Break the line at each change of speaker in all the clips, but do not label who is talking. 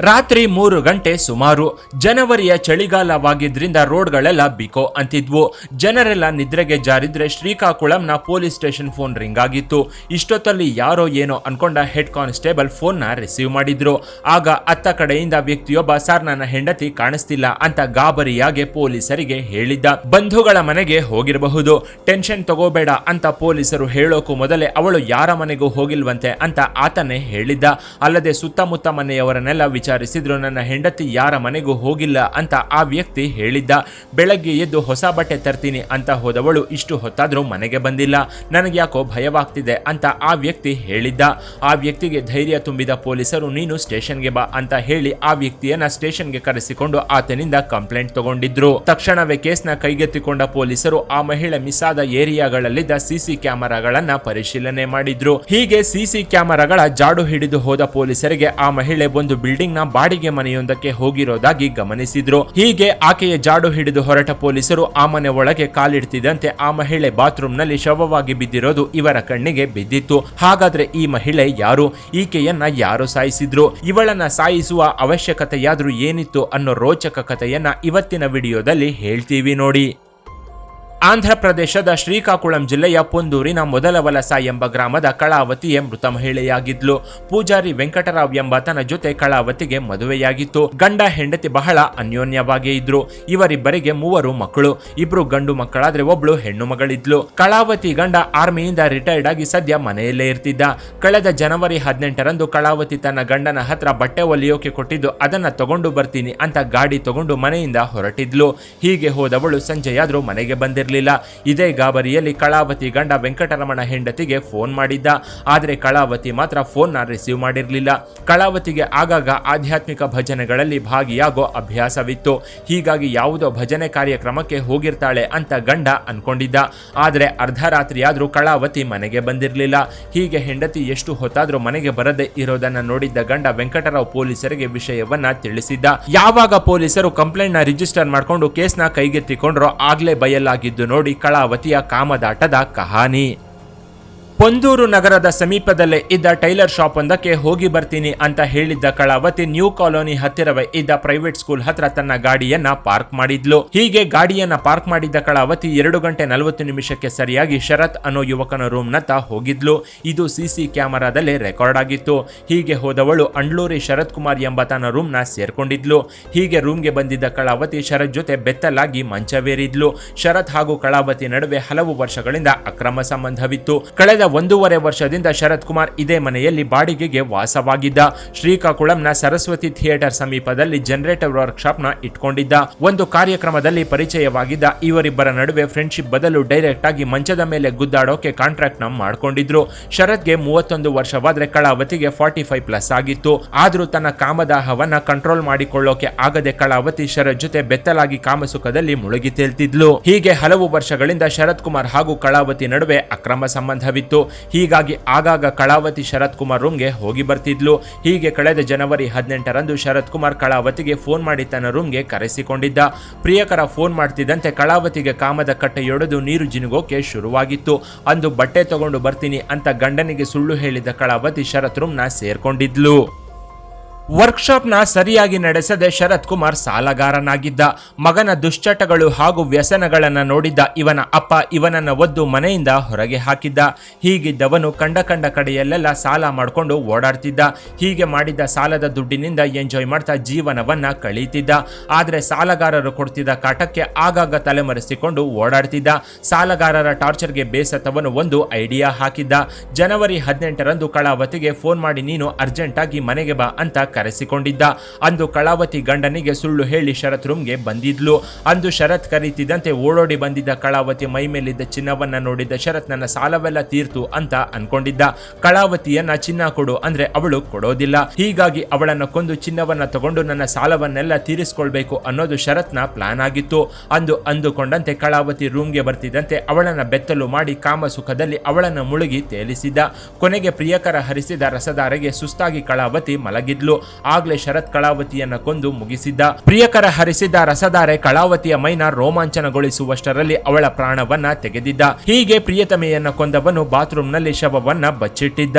ರಾತ್ರಿ ಮೂರು ಗಂಟೆ ಸುಮಾರು ಜನವರಿಯ ಚಳಿಗಾಲವಾಗಿದ್ದರಿಂದ ರೋಡ್ಗಳೆಲ್ಲ ಬಿಕೋ ಅಂತಿದ್ವು. ಜನರೆಲ್ಲ ನಿದ್ರೆಗೆ ಜಾರಿದ್ರೆ ಶ್ರೀಕಾಕುಳಂನ ಪೊಲೀಸ್ ಸ್ಟೇಷನ್ ಫೋನ್ ರಿಂಗ್ ಆಗಿತ್ತು. ಇಷ್ಟೊತ್ತಲ್ಲಿ ಯಾರೋ ಏನೋ ಅನ್ಕೊಂಡ ಹೆಡ್ ಕಾನ್ಸ್ಟೇಬಲ್ ಫೋನ್ನ ರಿಸೀವ್ ಮಾಡಿದ್ರು. ಆಗ ಅತ್ತ ಕಡೆಯಿಂದ ವ್ಯಕ್ತಿಯೊಬ್ಬ, ಸರ್ ನನ್ನ ಹೆಂಡತಿ ಕಾಣಿಸ್ತಿಲ್ಲ ಅಂತ ಗಾಬರಿಯಾಗೆ ಪೊಲೀಸರಿಗೆ ಹೇಳಿದ್ದ. ಬಂಧುಗಳ ಮನೆಗೆ ಹೋಗಿರಬಹುದು. ಟೆನ್ಷನ್ ತಗೋಬೇಡ ಅಂತ ಪೊಲೀಸರು ಹೇಳೋಕು ಮೊದಲೇ ಅವಳು, ಯಾರ ಮನೆಗೂ ಹೋಗಿಲ್ವಂತೆ ಅಂತ ಆತನೇ ಹೇಳಿದ್ದ. ಅಲ್ಲದೆ ಸುತ್ತಮುತ್ತ ಮನೆಯವರನ್ನೆಲ್ಲ ವಿಚಾರಿಸಿದ್ರು, ನನ್ನ ಹೆಂಡತಿ ಯಾರ ಮನೆಗೂ ಹೋಗಿಲ್ಲ ಅಂತ ಆ ವ್ಯಕ್ತಿ ಹೇಳಿದ್ದ. ಬೆಳಗ್ಗೆ ಎದ್ದು ಹೊಸ ಬಟ್ಟೆ ತರ್ತೀನಿ ಅಂತ ಹೋದವಳು ಇಷ್ಟು ಹೊತ್ತಾದ್ರೂ ಮನೆಗೆ ಬಂದಿಲ್ಲ. ನನಗೆ ಯಾಕೋ ಭಯವಾಗ್ತಿದೆ ಅಂತ ಆ ವ್ಯಕ್ತಿ ಹೇಳಿದ್ದ. ಆ ವ್ಯಕ್ತಿಗೆ ಧೈರ್ಯ ತುಂಬಿದ ಪೊಲೀಸರು, ನೀನು ಸ್ಟೇಷನ್ಗೆ ಬಾ ಅಂತ ಹೇಳಿ ಆ ವ್ಯಕ್ತಿಯನ್ನ ಸ್ಟೇಷನ್ಗೆ ಕರೆಸಿಕೊಂಡು ಆತನಿಂದ ಕಂಪ್ಲೇಂಟ್ ತಗೊಂಡಿದ್ರು. ತಕ್ಷಣವೇ ಕೇಸ್ನ ಕೈಗೆತ್ತಿಕೊಂಡ ಪೊಲೀಸರು ಆ ಮಹಿಳೆ ಮಿಸ್ ಆದ ಏರಿಯಾಗಳಲ್ಲಿದ್ದ ಸಿಸಿ ಕ್ಯಾಮೆರಾಗಳನ್ನ ಪರಿಶೀಲನೆ ಮಾಡಿದ್ರು. ಹೀಗೆ ಸಿಸಿ ಕ್ಯಾಮೆರಾಗಳ ಜಾಡು ಹಿಡಿದು ಹೋದ ಪೊಲೀಸರಿಗೆ ಆ ಮಹಿಳೆ ಒಂದು ಬಿಲ್ಡಿಂಗ್ ಬಾಡಿಗೆ ಮನೆಯೊಂದಕ್ಕೆ ಹೋಗಿರೋದಾಗಿ ಗಮನಿಸಿದ್ರು. ಹೀಗೆ ಆಕೆಯ ಜಾಡು ಹಿಡಿದು ಹೊರಟ ಪೊಲೀಸರು ಆ ಮನೆ ಒಳಗೆ ಕಾಲಿಡ್ತಿದ್ದಂತೆ ಆ ಮಹಿಳೆ ಬಾತ್ರೂಮ್ನಲ್ಲಿ ಶವವಾಗಿ ಬಿದ್ದಿರೋದು ಇವರ ಕಣ್ಣಿಗೆ ಬಿದ್ದಿತ್ತು. ಹಾಗಾದ್ರೆ ಈ ಮಹಿಳೆ ಯಾರು? ಈಕೆಯನ್ನ ಯಾರು ಸಾಯಿಸಿದ್ರು? ಇವಳನ್ನ ಸಾಯಿಸುವ ಅವಶ್ಯಕತೆಯಾದ್ರೂ ಏನಿತ್ತು ಅನ್ನೋ ರೋಚಕ ಕಥೆಯನ್ನ ಇವತ್ತಿನ ವಿಡಿಯೋದಲ್ಲಿ ಹೇಳ್ತೀವಿ ನೋಡಿ. ಆಂಧ್ರ ಪ್ರದೇಶದ ಶ್ರೀಕಾಕುಳಂ ಜಿಲ್ಲೆಯ ಪೊಂದೂರಿನ ಮೊದಲ ವಲಸ ಎಂಬ ಗ್ರಾಮದ ಕಳಾವತಿಯೇ ಮೃತ ಮಹಿಳೆಯಾಗಿದ್ಲು. ಪೂಜಾರಿ ವೆಂಕಟರಾವ್ ಎಂಬಾತನ ಜೊತೆ ಕಳಾವತಿಗೆ ಮದುವೆಯಾಗಿತ್ತು. ಗಂಡ ಹೆಂಡತಿ ಬಹಳ ಅನ್ಯೋನ್ಯವಾಗಿ ಇದ್ರು. ಇವರಿಬ್ಬರಿಗೆ ಮೂವರು ಮಕ್ಕಳು. ಇಬ್ರು ಗಂಡು ಮಕ್ಕಳಾದ್ರೆ ಒಬ್ಳು ಹೆಣ್ಣು ಮಗಳಿದ್ಲು. ಕಳಾವತಿ ಗಂಡ ಆರ್ಮಿಯಿಂದ ರಿಟೈರ್ಡ್ ಆಗಿ ಸದ್ಯ ಮನೆಯಲ್ಲೇ ಇರ್ತಿದ್ದ. ಕಳೆದ ಜನವರಿ ಹದಿನೆಂಟರಂದು ಕಳಾವತಿ ತನ್ನ ಗಂಡನ ಹತ್ರ ಬಟ್ಟೆ ಒಲಿಯೋಕೆ ಕೊಟ್ಟಿದ್ದು, ಅದನ್ನ ತಗೊಂಡು ಬರ್ತೀನಿ ಅಂತ ಗಾಡಿ ತಗೊಂಡು ಮನೆಯಿಂದ ಹೊರಟಿದ್ಲು. ಹೀಗೆ ಹೋದವಳು ಸಂಜೆಯಾದ್ರೂ ಮನೆಗೆ ಬಂದಿರಲಿಲ್ಲ. ಇದೇ ಗಾಬರಿಯಲ್ಲಿ ಕಳಾವತಿ ಗಂಡ ವೆಂಕಟರಮಣ ಹೆಂಡತಿಗೆ ಫೋನ್ ಮಾಡಿದ್ದ. ಆದರೆ ಕಳಾವತಿ ಮಾತ್ರ ಫೋನ್ನ ರಿಸೀವ್ ಮಾಡಿರಲಿಲ್ಲ. ಕಳಾವತಿಗೆ ಆಗಾಗ ಆಧ್ಯಾತ್ಮಿಕ ಭಜನೆಗಳಲ್ಲಿ ಭಾಗಿಯಾಗೋ ಅಭ್ಯಾಸವಿತ್ತು. ಹೀಗಾಗಿ ಯಾವುದೋ ಭಜನೆ ಕಾರ್ಯಕ್ರಮಕ್ಕೆ ಹೋಗಿರ್ತಾಳೆ ಅಂತ ಗಂಡ ಅನ್ಕೊಂಡಿದ್ದ. ಆದರೆ ಅರ್ಧರಾತ್ರಿಯಾದ್ರೂ ಕಳಾವತಿ ಮನೆಗೆ ಬಂದಿರಲಿಲ್ಲ. ಹೀಗೆ ಹೆಂಡತಿ ಎಷ್ಟು ಹೊತ್ತಾದರೂ ಮನೆಗೆ ಬರದೆ ಇರೋದನ್ನ ನೋಡಿದ್ದ ಗಂಡ ವೆಂಕಟರಾವ್ ಪೊಲೀಸರಿಗೆ ವಿಷಯವನ್ನ ತಿಳಿಸಿದ್ದ. ಯಾವಾಗ ಪೊಲೀಸರು ಕಂಪ್ಲೇಂಟ್ನ ರಿಜಿಸ್ಟರ್ ಮಾಡಿಕೊಂಡು ಕೇಸ್ನ ಕೈಗೆತ್ತಿಕೊಂಡ್ರೋ ಆಗ್ಲೇ ಬಯಲಾಗಿದ್ದು ನೋಡಿ ಕಳಾವತಿಯ ಕಾಮದಾಟದ ಕಹಾನಿ. ಪೊಂದೂರು ನಗರದ ಸಮೀಪದಲ್ಲೇ ಇದ್ದ ಟೈಲರ್ ಶಾಪ್ ಒಂದಕ್ಕೆ ಹೋಗಿ ಬರ್ತೀನಿ ಅಂತ ಹೇಳಿದ್ದ ಕಳಾವತಿ ನ್ಯೂ ಕಾಲೋನಿ ಹತ್ತಿರವೇ ಇದ್ದ ಪ್ರೈವೇಟ್ ಸ್ಕೂಲ್ ಹತ್ರ ತನ್ನ ಗಾಡಿಯನ್ನ ಪಾರ್ಕ್ ಮಾಡಿದ್ಲು. ಹೀಗೆ ಗಾಡಿಯನ್ನ ಪಾರ್ಕ್ ಮಾಡಿದ್ದ ಕಳಾವತಿ ಎರಡು ಗಂಟೆ ನಲವತ್ತು ನಿಮಿಷಕ್ಕೆ ಸರಿಯಾಗಿ ಶರತ್ ಅನ್ನೋ ಯುವಕನ ರೂಮ್ನತ್ತ ಹೋಗಿದ್ಲು. ಇದು ಸಿಸಿ ಕ್ಯಾಮೆರಾದಲ್ಲಿ ರೆಕಾರ್ಡ್ ಆಗಿತ್ತು. ಹೀಗೆ ಹೋದವಳು ಅಂಡ್ಲೂರಿ ಶರತ್ ಕುಮಾರ್ ಎಂಬ ತನ್ನ ರೂಮ್ನ ಸೇರ್ಕೊಂಡಿದ್ಲು. ಹೀಗೆ ರೂಮ್ಗೆ ಬಂದಿದ್ದ ಕಳಾವತಿ ಶರತ್ ಜೊತೆ ಬೆತ್ತಲಾಗಿ ಮಂಚವೇರಿದ್ಲು. ಶರತ್ ಹಾಗೂ ಕಳಾವತಿ ನಡುವೆ ಹಲವು ವರ್ಷಗಳಿಂದ ಅಕ್ರಮ ಸಂಬಂಧವಿತ್ತು. ಕಳೆದ ಒಂದೂವರೆ ವರ್ಷದಿಂದ ಶರತ್ ಕುಮಾರ್ ಇದೇ ಮನೆಯಲ್ಲಿ ಬಾಡಿಗೆಗೆ ವಾಸವಾಗಿದ್ದ. ಶ್ರೀಕಾಕುಳಂನ ಸರಸ್ವತಿ ಥಿಯೇಟರ್ ಸಮೀಪದಲ್ಲಿ ಜನರೇಟರ್ ವರ್ಕ್ಶಾಪ್ನ ಇಟ್ಕೊಂಡಿದ್ದ. ಒಂದು ಕಾರ್ಯಕ್ರಮದಲ್ಲಿ ಪರಿಚಯವಾಗಿದ್ದ ಇವರಿಬ್ಬರ ನಡುವೆ ಫ್ರೆಂಡ್ಶಿಪ್ ಬದಲು ಡೈರೆಕ್ಟ್ ಆಗಿ ಮಂಚದ ಮೇಲೆ ಗುದ್ದಾಡೋಕೆ ಕಾಂಟ್ರಾಕ್ಟ್ನ ಮಾಡ್ಕೊಂಡಿದ್ರು. ಶರತ್ಗೆ ಮೂವತ್ತೊಂದು ವರ್ಷವಾದ್ರೆ ಕಳಾವತಿಗೆ ಫಾರ್ಟಿ ಫೈವ್ ಪ್ಲಸ್ ಆಗಿತ್ತು. ಆದರೂ ತನ್ನ ಕಾಮದಾಹವನ್ನ ಕಂಟ್ರೋಲ್ ಮಾಡಿಕೊಳ್ಳೋಕೆ ಆಗದೆ ಕಳಾವತಿ ಶರತ್ ಜೊತೆ ಬೆತ್ತಲಾಗಿ ಕಾಮಸುಖದಲ್ಲಿ ಮುಳುಗಿ ತೇಲ್ತಿದ್ಲು. ಹೀಗೆ ಹಲವು ವರ್ಷಗಳಿಂದ ಶರತ್ ಕುಮಾರ್ ಹಾಗೂ ಕಳಾವತಿ ನಡುವೆ ಅಕ್ರಮ ಸಂಬಂಧವಿತ್ತು. ಹೀಗಾಗಿ ಆಗಾಗ ಕಳಾವತಿ ಶರತ್ ಕುಮಾರ್ ರೂಮ್ಗೆ ಹೋಗಿ ಬರ್ತಿದ್ಲು. ಹೀಗೆ ಕಳೆದ ಜನವರಿ ಹದಿನೆಂಟರಂದು ಶರತ್ ಕುಮಾರ್ ಕಳಾವತಿಗೆ ಫೋನ್ ಮಾಡಿ ತನ್ನ ರೂಮ್ಗೆ ಕರೆಸಿಕೊಂಡಿದ್ದ. ಪ್ರಿಯಕರ ಫೋನ್ ಮಾಡ್ತಿದ್ದಂತೆ ಕಳಾವತಿಗೆ ಕಾಮದ ಕಟ್ಟೆಯೊಡೆದು ನೀರು ಜಿನುಗೋಕೆ ಶುರುವಾಗಿತ್ತು. ಅಂದು ಬಟ್ಟೆ ತಗೊಂಡು ಬರ್ತೀನಿ ಅಂತ ಗಂಡನಿಗೆ ಸುಳ್ಳು ಹೇಳಿದ ಕಳಾವತಿ ಶರತ್ ರೂಮ್ನ ಸೇರ್ಕೊಂಡಿದ್ಲು. ವರ್ಕ್ಶಾಪ್ನ ಸರಿಯಾಗಿ ನಡೆಸದೆ ಶರತ್ ಕುಮಾರ್ ಸಾಲಗಾರನಾಗಿದ್ದ. ಮಗನ ದುಶ್ಚಟಗಳು ಹಾಗೂ ವ್ಯಸನಗಳನ್ನು ನೋಡಿದ್ದ ಇವನ ಅಪ್ಪ ಇವನನ್ನ ಒದ್ದು ಮನೆಯಿಂದ ಹೊರಗೆ ಹಾಕಿದ್ದ. ಹೀಗಿದ್ದವನು ಕಂಡ ಕಂಡ ಕಡೆಯಲ್ಲೆಲ್ಲ ಸಾಲ ಮಾಡಿಕೊಂಡು ಓಡಾಡ್ತಿದ್ದ. ಹೀಗೆ ಮಾಡಿದ್ದ ಸಾಲದ ದುಡ್ಡಿನಿಂದ ಎಂಜಾಯ್ ಮಾಡ್ತಾ ಜೀವನವನ್ನ ಕಳೀತಿದ್ದ. ಆದರೆ ಸಾಲಗಾರರು ಕೊಡ್ತಿದ್ದ ಕಾಟಕ್ಕೆ ಆಗಾಗ ತಲೆಮರೆಸಿಕೊಂಡು ಓಡಾಡ್ತಿದ್ದ. ಸಾಲಗಾರರ ಟಾರ್ಚರ್ಗೆ ಬೇಸತ್ತವನು ಒಂದು ಐಡಿಯಾ ಹಾಕಿದ್ದ. ಜನವರಿ ಹದಿನೆಂಟರಂದು ಕಳಾವತಿಗೆ ಫೋನ್ ಮಾಡಿ, ನೀನು ಅರ್ಜೆಂಟಾಗಿ ಮನೆಗೆ ಬಾ ಅಂತ ಕರೆಸಿಕೊಂಡಿದ್ದ. ಅಂದು ಕಳಾವತಿ ಗಂಡನಿಗೆ ಸುಳ್ಳು ಹೇಳಿ ಶರತ್ ರೂಮ್ಗೆ ಬಂದಿದ್ಲು. ಅಂದು ಶರತ್ ಕರೀತಿದ್ದಂತೆ ಓಡೋಡಿ ಬಂದಿದ್ದ ಕಳಾವತಿ ಮೈ ಮೇಲಿದ್ದ ಚಿನ್ನವನ್ನ ನೋಡಿದ್ದ ಶರತ್, ನನ್ನ ಸಾಲವೆಲ್ಲ ತೀರ್ತು ಅಂತ ಅನ್ಕೊಂಡಿದ್ದ. ಕಳಾವತಿಯನ್ನ ಚಿನ್ನ ಕೊಡು ಅಂದ್ರೆ ಅವಳು ಕೊಡೋದಿಲ್ಲ. ಹೀಗಾಗಿ ಅವಳನ್ನ ಕೊಂದು ಚಿನ್ನವನ್ನ ತಗೊಂಡು ನನ್ನ ಸಾಲವನ್ನೆಲ್ಲ ತೀರಿಸ್ಕೊಳ್ಬೇಕು ಅನ್ನೋದು ಶರತ್ನ ಪ್ಲಾನ್ ಆಗಿತ್ತು. ಅಂದು ಅಂದುಕೊಂಡಂತೆ ಕಳಾವತಿ ರೂಮ್ಗೆ ಬರ್ತಿದ್ದಂತೆ ಅವಳನ್ನ ಬೆತ್ತಲು ಮಾಡಿ ಕಾಮಸುಖದಲ್ಲಿ ಅವಳನ್ನ ಮುಳುಗಿ ತೇಲಿಸಿದ್ದ ಕೊನೆಗೆ ಪ್ರಿಯಕರ ಹರಿಸಿದ ರಸದಾರೆಗೆ ಸುಸ್ತಾಗಿ ಕಳಾವತಿ ಮಲಗಿದ್ಲು. ಆಗ್ಲೇ ಶರತ್ ಕಳಾವತಿಯನ್ನ ಕೊಂದು ಮುಗಿಸಿದ್ದ. ಪ್ರಿಯಕರ ಹರಿಸಿದ್ದ ರಸಧಾರೆ ಕಳಾವತಿಯ ಮೈನ ರೋಮಾಂಚನಗೊಳಿಸುವಷ್ಟರಲ್ಲಿ ಅವಳ ಪ್ರಾಣವನ್ನ ತೆಗೆದಿದ್ದ. ಹೀಗೆ ಪ್ರಿಯತಮೆಯನ್ನ ಕೊಂದವನು ಬಾತ್ರೂಮ್ನಲ್ಲಿ ಶವವನ್ನ ಬಚ್ಚಿಟ್ಟಿದ್ದ.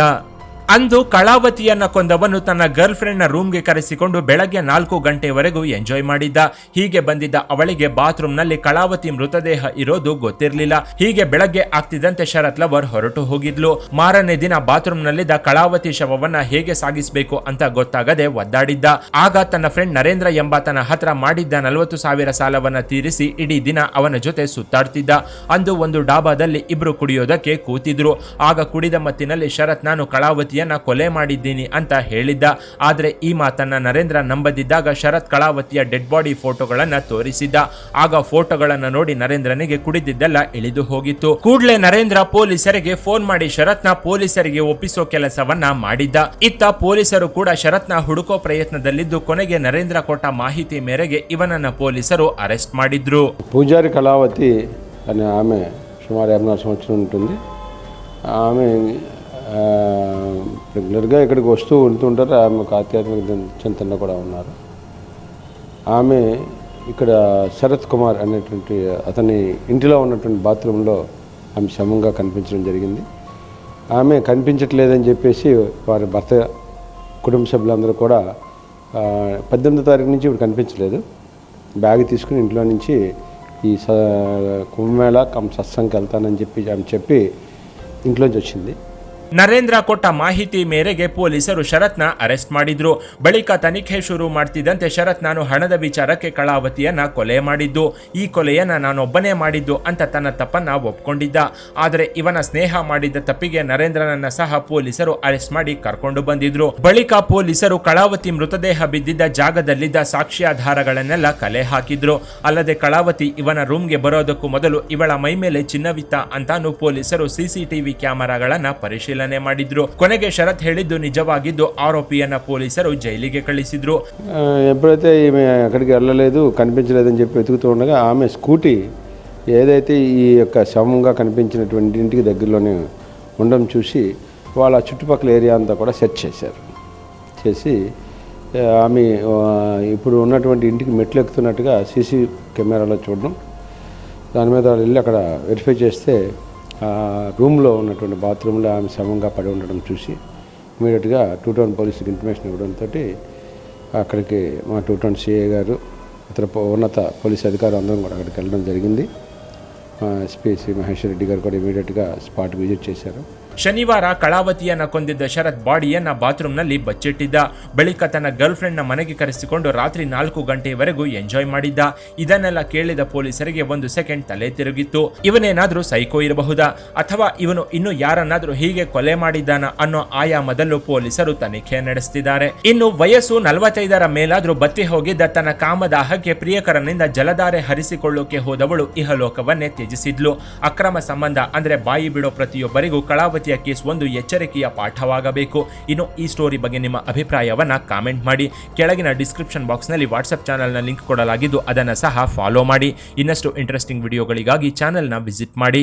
ಅಂದು ಕಳಾವತಿಯನ್ನ ಕೊಂದವನು ತನ್ನ ಗರ್ಲ್ ಫ್ರೆಂಡ್ನ ರೂಮ್ಗೆ ಕರೆಸಿಕೊಂಡು ಬೆಳಗ್ಗೆ ನಾಲ್ಕು ಗಂಟೆವರೆಗೂ ಎಂಜಾಯ್ ಮಾಡಿದ್ದ. ಹೀಗೆ ಬಂದಿದ್ದ ಅವಳಿಗೆ ಬಾತ್ರೂಮ್ನಲ್ಲಿ ಕಳಾವತಿ ಮೃತದೇಹ ಇರೋದು ಗೊತ್ತಿರಲಿಲ್ಲ. ಹೀಗೆ ಬೆಳಗ್ಗೆ ಆಗ್ತಿದ್ದಂತೆ ಶರತ್ ಲವರ್ ಹೊರಟು ಹೋಗಿದ್ಲು. ಮಾರನೇ ದಿನ ಬಾತ್ರೂಮ್ ನಲ್ಲಿದ್ದ ಕಳಾವತಿ ಶವವನ್ನ ಹೇಗೆ ಸಾಗಿಸಬೇಕು ಅಂತ ಗೊತ್ತಾಗದೆ ಒದ್ದಾಡಿದ್ದ. ಆಗ ತನ್ನ ಫ್ರೆಂಡ್ ನರೇಂದ್ರ ಎಂಬಾತನ ಹತ್ರ ಮಾಡಿದ್ದ ನಲವತ್ತು ಸಾವಿರ ಸಾಲವನ್ನ ತೀರಿಸಿ ಇಡೀ ದಿನ ಅವನ ಜೊತೆ ಸುತ್ತಾಡ್ತಿದ್ದ. ಅಂದು ಒಂದು ಡಾಬಾದಲ್ಲಿ ಇಬ್ರು ಕುಡಿಯೋದಕ್ಕೆ ಕೂತಿದ್ರು. ಆಗ ಕುಡಿದ ಮತ್ತಿನಲ್ಲಿ ಶರತ್, ನಾನು ವ್ಯಕ್ತಿಯನ್ನ ಕೊಲೆ ಮಾಡಿದ್ದೀನಿ ಅಂತ ಹೇಳಿದ್ದ. ಆದರೆ ಈ ಮಾತನ್ನ ನರೇಂದ್ರ ನಂಬದಿದ್ದಾಗ ಶರತ್ ಕಳಾವತಿಯ ಡೆಡ್ ಬಾಡಿ ಫೋಟೋಗಳನ್ನು ತೋರಿಸಿದ್ದ. ಆಗ ಫೋಟೋಗಳನ್ನು ನೋಡಿ ನರೇಂದ್ರನಿಗೆ ಕುಡಿದಿದ್ದೆಲ್ಲ ಇಳಿದು ಹೋಗಿತ್ತು. ಕೂಡಲೇ ನರೇಂದ್ರ ಪೊಲೀಸರಿಗೆ ಫೋನ್ ಮಾಡಿ ಶರತ್ನ ಪೊಲೀಸರಿಗೆ ಒಪ್ಪಿಸೋ ಕೆಲಸವನ್ನ ಮಾಡಿದ್ದ. ಇತ್ತ ಪೊಲೀಸರು ಕೂಡ ಶರತ್ನ ಹುಡುಕೋ ಪ್ರಯತ್ನದಲ್ಲಿದ್ದು ಕೊನೆಗೆ ನರೇಂದ್ರ ಕೊಟ್ಟ ಮಾಹಿತಿ ಮೇರೆಗೆ ಇವನನ್ನ ಪೊಲೀಸರು ಅರೆಸ್ಟ್ ಮಾಡಿದ್ರು.
ಪೂಜಾರಿ ಕಲಾವತಿ అనే ఆమె సుమారు యాభై నాలుగు రెగ్యులర్గా ఇక్కడికి వస్తూ ఉంటుంటారు ఆమెకు ఆధ్యాత్మిక చింతన కూడా ఉన్నారు. ఆమె ఇక్కడ శరత్ కుమార్ అనేటువంటి అతని ఇంటిలో ఉన్నటువంటి బాత్రూంలో ఆమె శమంగా కనిపించడం జరిగింది. ఆమె కనిపించట్లేదని చెప్పేసి వారి భర్త కుటుంబ సభ్యులందరూ కూడా పద్దెనిమిది పద్దెనిమిదో తారీఖు నుంచి ఇప్పుడు కనిపించలేదు. బ్యాగ్ తీసుకుని ఇంట్లో నుంచి ఈ స కుంభమేళ కమ్ సత్సంగ్కి వెళ్తానని చెప్పి ఆమె చెప్పి ఇంట్లోంచి వచ్చింది.
ನರೇಂದ್ರ ಕೊಟ್ಟ ಮಾಹಿತಿ ಮೇರೆಗೆ ಪೊಲೀಸರು ಶರತ್ನ ಅರೆಸ್ಟ್ ಮಾಡಿದ್ರು. ಬಳಿಕ ತನಿಖೆ ಶುರು ಮಾಡ್ತಿದ್ದಂತೆ ಶರತ್ ನಾನು ಹಣದ ವಿಚಾರಕ್ಕೆ ಕಳಾವತಿಯನ್ನ ಕೊಲೆ ಮಾಡಿದ್ದು. ಈ ಕೊಲೆಯನ್ನ ನಾನೊಬ್ಬನೇ ಮಾಡಿದ್ದು ಅಂತ ತನ್ನ ತಪ್ಪನ್ನ ಒಪ್ಕೊಂಡಿದ್ದ. ಆದರೆ ಇವನ ಸ್ನೇಹ ಮಾಡಿದ್ದ ತಪ್ಪಿಗೆ ನರೇಂದ್ರನನ್ನ ಸಹ ಪೊಲೀಸರು ಅರೆಸ್ಟ್ ಮಾಡಿ ಕರ್ಕೊಂಡು ಬಂದಿದ್ರು. ಬಳಿಕ ಪೊಲೀಸರು ಕಳಾವತಿ ಮೃತದೇಹ ಬಿದ್ದಿದ್ದ ಜಾಗದಲ್ಲಿದ್ದ ಸಾಕ್ಷ್ಯಾಧಾರಗಳನ್ನೆಲ್ಲ ಕಲೆ ಹಾಕಿದ್ರು. ಅಲ್ಲದೆ ಕಳಾವತಿ ಇವನ ರೂಮ್ಗೆ ಬರೋದಕ್ಕೂ ಮೊದಲು ಇವಳ ಮೈ ಮೇಲೆ ಚಿನ್ನವಿತ್ತ ಅಂತಾನು ಪೊಲೀಸರು ಸಿಸಿಟಿವಿ ಕ್ಯಾಮೆರಾಗಳನ್ನ ಪರಿಶೀಲನೆ ಮಾಡಿದ್ರು ಕೊನೆಗೆ ಶರತ್ ಹೇಳಿದ್ದು ನಿಜವಾಗಿದ್ದು ಆರೋಪಿಯನ್ನ ಪೊಲೀಸರು ಜೈಲಿಗೆ ಕಳಿಸಿದ್ರು
ఆ, ఎప్పుడైతే ఈమె ఎక్కడికి వెళ్ళలేదు కనిపించలేదని చెప్పి వెతుకుతూ ఉండగా ఆమె స్కూటీ ఏదైతే ఈ యొక్క శవంగా కనిపించినటువంటి ఇంటికి దగ్గరలోనే ఉండడం చూసి వాళ్ళ చుట్టుపక్కల ఏరియా అంతా కూడా సెర్చ్ చేశారు చేసి ఆ, ఆమె ఆ, ఇప్పుడు ఉన్నటువంటి ఇంటికి మెట్లు ఎక్కుతున్నట్టుగా సీసీ కెమెరాలో చూడడం దాని మీద వాళ్ళు వెళ్ళి అక్కడ వెరిఫై చేస్తే ఆ రూమ్లో ఉన్నటువంటి బాత్రూంలో ఆమె శవంగా పడి ఉండడం చూసి ఇమీడియట్గా టూ టౌన్ పోలీసుకి ఇంటిమేషన్ ఇవ్వడంతో అక్కడికి మా టూ టౌన్ సిఐ గారు ఇతర ఉన్నత పోలీస్ అధికారులు అందరం కూడా అక్కడికి వెళ్ళడం జరిగింది. ఎస్పీ శ్రీ మహేశ్వర్ రెడ్డి గారు కూడా ఇమీడియట్గా స్పాట్ విజిట్ చేశారు.
ಶನಿವಾರ ಕಳಾವತಿಯನ್ನ ಕೊಂದಿದ್ದ ಶರತ್ ಬಾಡಿಯನ್ನ ಬಾತ್ರೂಮ್ನಲ್ಲಿ ಬಚ್ಚಿಟ್ಟಿದ್ದ. ಬಳಿಕ ತನ್ನ ಗರ್ಲ್ ಫ್ರೆಂಡ್ನ ಮನೆಗೆ ಕರೆಸಿಕೊಂಡು ರಾತ್ರಿ ನಾಲ್ಕು ಗಂಟೆಯವರೆಗೂ ಎಂಜಾಯ್ ಮಾಡಿದ್ದ. ಇದನ್ನೆಲ್ಲ ಕೇಳಿದ ಪೊಲೀಸರಿಗೆ ಒಂದು ಸೆಕೆಂಡ್ ತಲೆ ತಿರುಗಿತ್ತು. ಇವನೇನಾದ್ರೂ ಸೈಕೋ ಇರಬಹುದಾ? ಅಥವಾ ಇವನು ಇನ್ನು ಯಾರನ್ನಾದ್ರೂ ಹೀಗೆ ಕೊಲೆ ಮಾಡಿದ್ದಾನ ಅನ್ನೋ ಆಯಾಮದಲ್ಲೂ ಪೊಲೀಸರು ತನಿಖೆ ನಡೆಸುತ್ತಿದ್ದಾರೆ ಇನ್ನು ವಯಸ್ಸು ನಲವತ್ತೈದರ ಮೇಲಾದ್ರೂ ಬತ್ತಿ ಹೋಗಿದ್ದ ತನ್ನ ಕಾಮದಾಹಕ್ಕೆ ಪ್ರಿಯಕರನಿಂದ ಜಲಧಾರೆ ಹರಿಸಿಕೊಳ್ಳೋಕೆ ಹೋದವಳು ಇಹಲೋಕವನ್ನೇ ತ್ಯಜಿಸಿದ್ಲು. ಅಕ್ರಮ ಸಂಬಂಧ ಅಂದ್ರೆ ಬಾಯಿ ಬಿಡೋ ಪ್ರತಿಯೊಬ್ಬರಿಗೂ ಕಳಾವತಿಯ ಕೇಸ್ ಒಂದು ಎಚ್ಚರಿಕೆಯ ಪಾಠವಾಗಬೇಕು. ಇನ್ನು ಈ ಸ್ಟೋರಿ ಬಗ್ಗೆ ನಿಮ್ಮ ಅಭಿಪ್ರಾಯವನ್ನು ಕಾಮೆಂಟ್ ಮಾಡಿ. ಕೆಳಗಿನ ಡಿಸ್ಕ್ರಿಪ್ಷನ್ ಬಾಕ್ಸ್ನಲ್ಲಿ ವಾಟ್ಸಪ್ ಚಾನಲ್ನ ಲಿಂಕ್ ಕೊಡಲಾಗಿದ್ದು ಅದನ್ನು ಸಹ ಫಾಲೋ ಮಾಡಿ. ಇನ್ನಷ್ಟು ಇಂಟ್ರೆಸ್ಟಿಂಗ್ ವಿಡಿಯೋಗಳಿಗಾಗಿ ಚಾನೆಲ್ನ ವಿಸಿಟ್ ಮಾಡಿ.